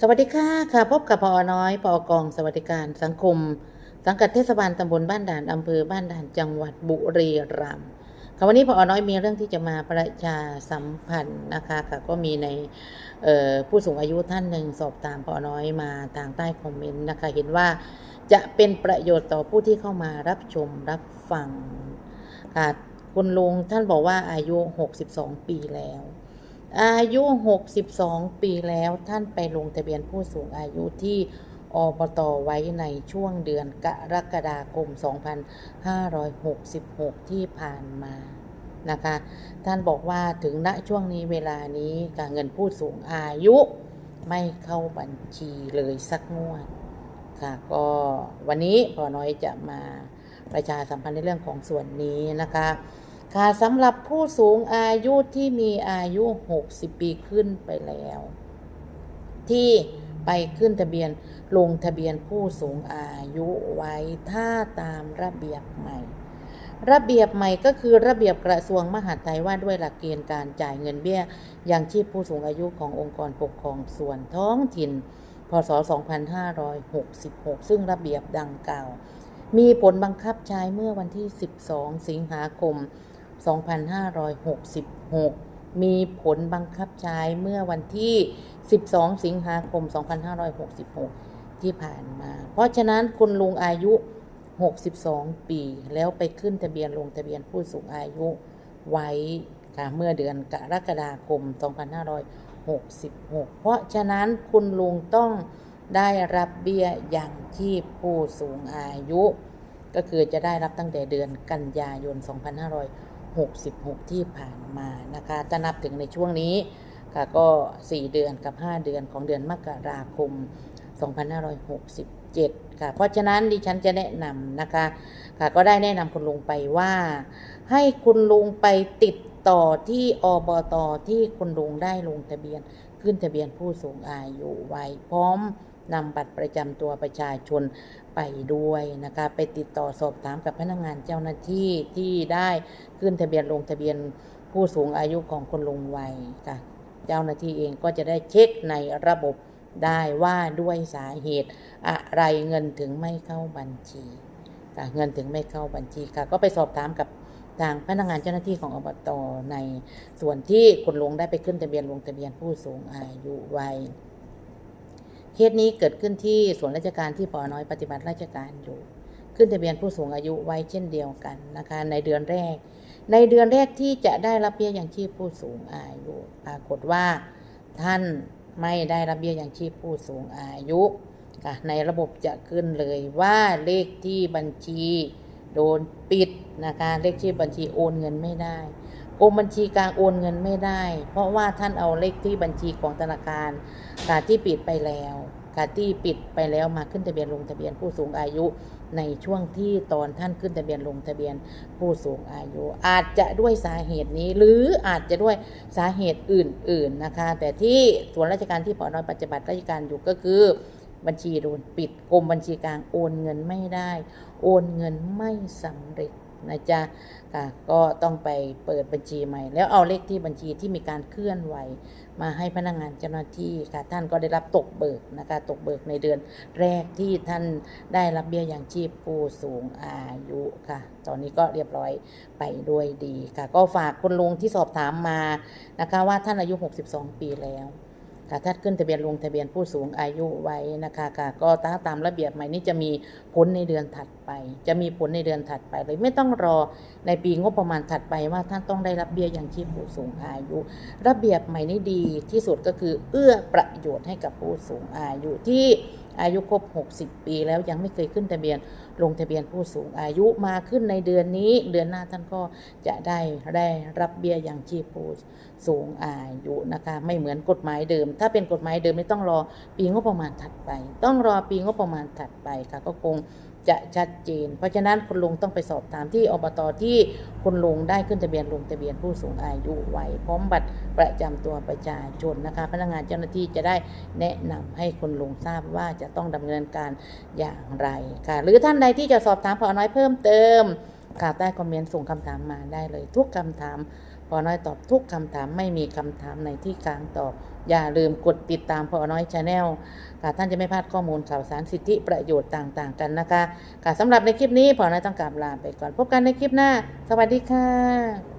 สวัสดีค่ะ ค่ะ พบกับพอน้อยปอกองสวัสดิการสังคม สังกัดเทศบาลตำบลบ้านด่านอำเภอบ้านด่านจังหวัดบุรีรัมย์ค่ะวันนี้พอน้อยมีเรื่องที่จะมาประชาสัมพันธ์นะคะค่ะก็มีในผู้สูงอายุท่านหนึ่งสอบตามพอน้อยมาทางใต้คอมเมนต์นะคะเห็นว่าจะเป็นประโยชน์ต่อผู้ที่เข้ามารับชมรับฟังค่ะคุณลุงท่านบอกว่าอายุ 62 ปีแล้ว อายุ 62 ปีแล้วท่านไปลงทะเบียนผู้สูงอายุที่อบตไว้ในช่วงเดือนกรกฎาคม 2566 ที่ผ่านมานะคะ ท่านบอกว่าถึงณช่วงนี้เวลานี้การเงินผู้สูงอายุไม่เข้าบัญชีเลยสักงวดค่ะ ก็วันนี้พอน้อยจะมาประชาสัมพันธ์ในเรื่องของส่วนนี้นะคะ ค่ะสำหรับผู้สูงอายุที่มีอายุ 60 ปีขึ้นไปแล้ว ที่ไปขึ้นทะเบียนลงทะเบียนผู้สูงอายุไว้ถ้าตามระเบียบใหม่ ระเบียบใหม่ก็คือระเบียบกระทรวงมหาดไทยว่าด้วยหลักเกณฑ์การจ่ายเงินเบี้ยยังชีพผู้สูงอายุขององค์กรปกครองส่วนท้องถิ่น พศ 2566 ซึ่งระเบียบดังกล่าวมีผลบังคับใช้เมื่อวันที่ 12 สิงหาคม 2566 2,566 มีผลบังคับใช้เมื่อวันที่ 12 สิงหาคม 2566 ที่ผ่านมา เพราะฉะนั้นคุณลุงอายุ 62 ปี แล้วไปขึ้นทะเบียนลงทะเบียนผู้สูงอายุไว้ค่ะเมื่อเดือนกรกฎาคม 2566 เพราะฉะนั้นคุณลุงต้องได้รับเบี้ยยังชีพผู้สูงอายุ ก็คือจะได้รับตั้งแต่เดือนกันยายน 66 ที่ผ่านมานะคะถ้านับถึงในช่วงนี้ค่ะก็ 4 เดือนกับ 5 เดือนของเดือนมกราคม 2567 ค่ะ เพราะฉะนั้นดิฉันจะแนะนำนะคะ ค่ะ ก็ได้แนะนำคุณลุงไปว่า ให้คุณลุงไปติดต่อที่อบตที่คุณลุงได้ลงทะเบียน ขึ้นทะเบียนผู้สูงอายุไว้พร้อม นำบัตรประจำตัวประชาชนไปด้วยนะคะ ไปติดต่อสอบถามกับพนักงานเจ้าหน้าที่ที่ได้ขึ้นทะเบียนลงทะเบียนผู้สูงอายุของคุณลุงไว้ค่ะ เจ้าหน้าที่เองก็จะได้เช็คในระบบได้ว่าด้วยสาเหตุอะไรเงินถึงไม่เข้าบัญชีค่ะเงินถึงไม่เข้าบัญชีค่ะ ก็ไปสอบถามกับทางพนักงานเจ้าหน้าที่ของอบตในส่วนที่คุณลุงได้ไปขึ้นทะเบียนลงทะเบียนผู้สูงอายุไว้ เคสนี้เกิดขึ้นที่ส่วนราชการที่ปอน้อยปฏิบัติราชการอยู่ ขึ้นทะเบียนผู้สูงอายุไว้เช่นเดียวกันนะคะในเดือนแรก ในเดือนแรกที่จะได้รับเบี้ยยังชีพผู้สูงอายุ ปรากฏว่าท่านไม่ได้รับเบี้ยยังชีพผู้สูงอายุค่ะในระบบจะขึ้นเลยว่าเลขที่บัญชีโดนปิดนะคะเลขที่บัญชีโอนเงินไม่ได้ กรมบัญชีกลางโอนเงินไม่ได้ เพราะว่าท่านเอาเลขที่บัญชีของธนาคารค่ะที่ปิดไปแล้วค่ะที่ปิดไปแล้วมาขึ้นทะเบียนลงทะเบียนผู้สูงอายุ ในช่วงที่ตอนท่านขึ้นทะเบียนลงทะเบียนผู้สูงอายุ อาจจะด้วยสาเหตุนี้ หรืออาจจะด้วยสาเหตุอื่น ๆนะคะ แต่ที่ส่วนราชการที่ปอน้อยปฏิบัติราชการอยู่ก็คือบัญชีโดนปิดกรมบัญชีกลางโอนเงินไม่ได้ โอนเงินไม่สำเร็จ นะจ๊ะค่ะก็ต้องไปเปิดบัญชีใหม่ แล้วเอาเลขที่บัญชีที่มีการเคลื่อนไหว มาให้พนักงานเจ้าหน้าที่ค่ะท่านก็ได้รับตกเบิกนะคะตกเบิกในเดือนแรกที่ท่านได้รับเบี้ยอยังชีพผู้สูงอายุค่ะ ตอนนี้ก็เรียบร้อยไปด้วยดีค่ะ ก็ฝากคุณลุงที่สอบถามมานะคะว่าท่านอายุ 62 ปีแล้ว ค่ะถ้าขึ้นทะเบียนลงทะเบียนผู้สูงอายุไว้นะคะค่ะก็ถ้าตามระเบียบใหม่นี้จะมีผลในเดือนถัดไป จะมีผลในเดือนถัดไปเลยไม่ต้องรอในปีงบประมาณถัดไปว่าท่านต้องได้รับเบี้ยยังชีพผู้สูงอายุ ระเบียบใหม่นี้ดีที่สุดก็คือเอื้อประโยชน์ให้กับผู้สูงอายุที่อายุครบ 60 ปีแล้วยังไม่เคยขึ้นทะเบียน ลงทะเบียนผู้สูงอายุมาขึ้นในเดือนนี้ เดือนหน้าท่านก็จะได้ได้รับเบี้ยยังชีพผู้สูงอายุนะคะไม่เหมือนกฎหมายเดิม ถ้าเป็นกฎหมายเดิมไม่ต้องรอปีงบประมาณถัดไป ต้องรอปีงบประมาณถัดไปค่ะก็คง จะชัดเจน เพราะฉะนั้นคุณลุงต้องไปสอบถามที่อบตที่คุณลุงได้ขึ้นทะเบียนลงทะเบียนผู้สูงอายุไว้พร้อมบัตรประจำตัวประชาชนนะคะ พนักงานเจ้าหน้าที่จะได้แนะนำให้คุณลุงทราบว่าจะต้องดำเนินการอย่างไรค่ะ หรือท่านใดที่จะสอบถามพอน้อยเพิ่มเติมค่ะใต้คอมเมนต์ส่งคำถามมาได้เลย ทุกคำถาม พอน้อยตอบทุกคำถามไม่มีคำถามในที่ค้างตอบ อย่าลืมกดติดตามพอน้อยชาแนลค่ะท่านจะไม่พลาดข้อมูลข่าวสารสิทธิประโยชน์ต่างๆ กันนะคะค่ะสำหรับในคลิปนี้พอน้อยต้องกราบลาไปก่อนพบกันในคลิปหน้า สวัสดีค่ะ